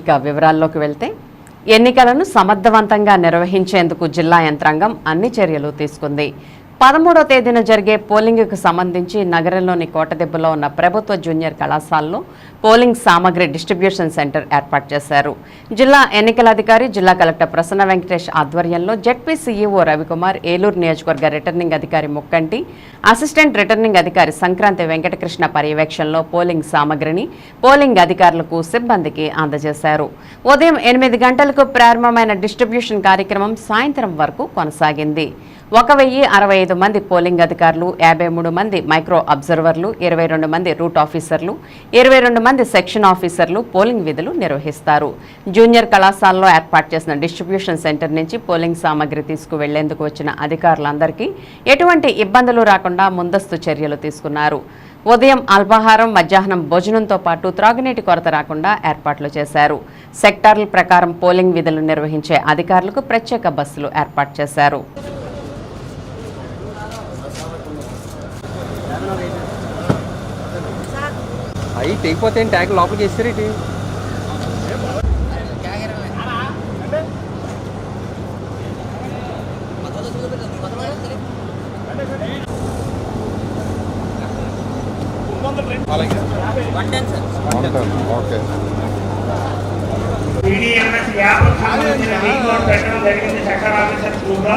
ఇక వివరాల్లోకి వెళ్తే ఎన్నికలను సమర్థవంతంగా నిర్వహించేందుకు జిల్లా యంత్రాంగం అన్ని చర్యలు తీసుకుంది. పదమూడో తేదీన జరిగే పోలింగ్కు సంబంధించి నగరంలోని కోటదెబ్బలో ఉన్న ప్రభుత్వ జూనియర్ కళాశాలలో పోలింగ్ సామగ్రి డిస్ట్రిబ్యూషన్ సెంటర్ ఏర్పాటు చేశారు. జిల్లా ఎన్నికల అధికారి జిల్లా కలెక్టర్ ప్రసన్న వెంకటేష్ ఆధ్వర్యంలో జెడ్పీ సీఈఓ రవికుమార్ ఏలూరు నియోజకవర్గ రిటర్నింగ్ అధికారి ముక్కంటి అసిస్టెంట్ రిటర్నింగ్ అధికారి సంక్రాంతి వెంకటకృష్ణ పర్యవేక్షణలో పోలింగ్ సామగ్రిని పోలింగ్ అధికారులకు సిబ్బందికి అందజేశారు. ఉదయం ఎనిమిది గంటలకు ప్రారంభమైన డిస్ట్రిబ్యూషన్ కార్యక్రమం సాయంత్రం వరకు కొనసాగింది. ఒక వెయ్యి అరవై ఐదు మంది పోలింగ్ అధికారులు యాభై మూడు మంది మైక్రో అబ్జర్వర్లు ఇరవై రెండు మంది రూట్ ఆఫీసర్లు ఇరవై రెండు మంది సెక్షన్ ఆఫీసర్లు పోలింగ్ విధులు నిర్వహిస్తారు. జూనియర్ కళాశాలలో ఏర్పాటు చేసిన డిస్ట్రిబ్యూషన్ సెంటర్ నుంచి పోలింగ్ సామగ్రి తీసుకువెళ్ళేందుకు వచ్చిన అధికారులందరికీ ఎటువంటి ఇబ్బందులు రాకుండా ముందస్తు చర్యలు తీసుకున్నారు. ఉదయం అల్పాహారం మధ్యాహ్నం భోజనంతో పాటు త్రాగునీటి కొరత రాకుండా ఏర్పాట్లు చేశారు. సెక్టార్ల ప్రకారం పోలింగ్ విధులు నిర్వహించే అధికారులకు ప్రత్యేక బస్సులు ఏర్పాటు చేశారు. అవి తెగిపోతే ట్యాగ్ లోపలికి వేస్తారు ఇటు? ఓకే యాప్ సంబంధించిన పెట్టడం జరిగింది. సెక్టర్ ఆఫీసర్ స్కూల్లో.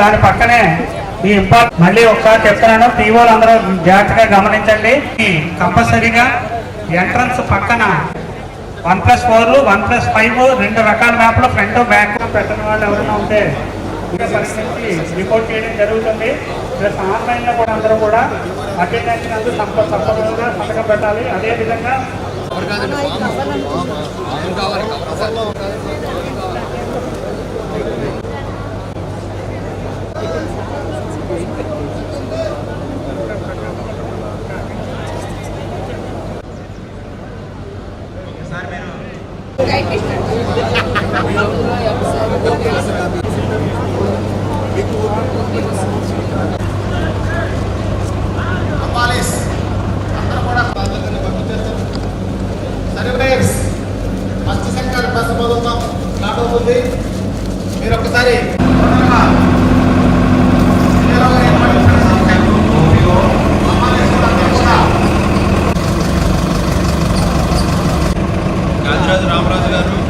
దాని పక్కనే ఈ ఇంపార్ట్ మళ్ళీ ఒకసారి చెప్తున్నాను పీఓలు అందరూ జాగ్రత్తగా గమనించండి. కంపల్సరీగా ఎంట్రన్స్ పక్కన one plus four one plus five రెండు రకాల మ్యాప్లు ఫ్రంట్ బ్యాక్. పెట్టిన వాళ్ళు ఎవరైనా ఉంటే రిపోర్ట్ చేయడం జరుగుతుంది. ప్లస్ ఆన్లైన్లో కూడా అందరూ కూడా అటెండెన్స్ అందరూ తప్ప తప్పకుండా సంతకం పెట్టాలి. అదేవిధంగా సర్వేయర్స్ ఫస్ట్ సెక్టర్ బస్సు మొదలుతాం స్టార్ట్ మీరు ఒక్కసారి రామరాజు గారు.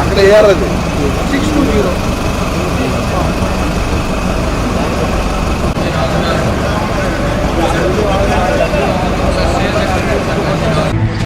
അങ്ങനെ ഏറെ സിക്സ് ടു സീറോ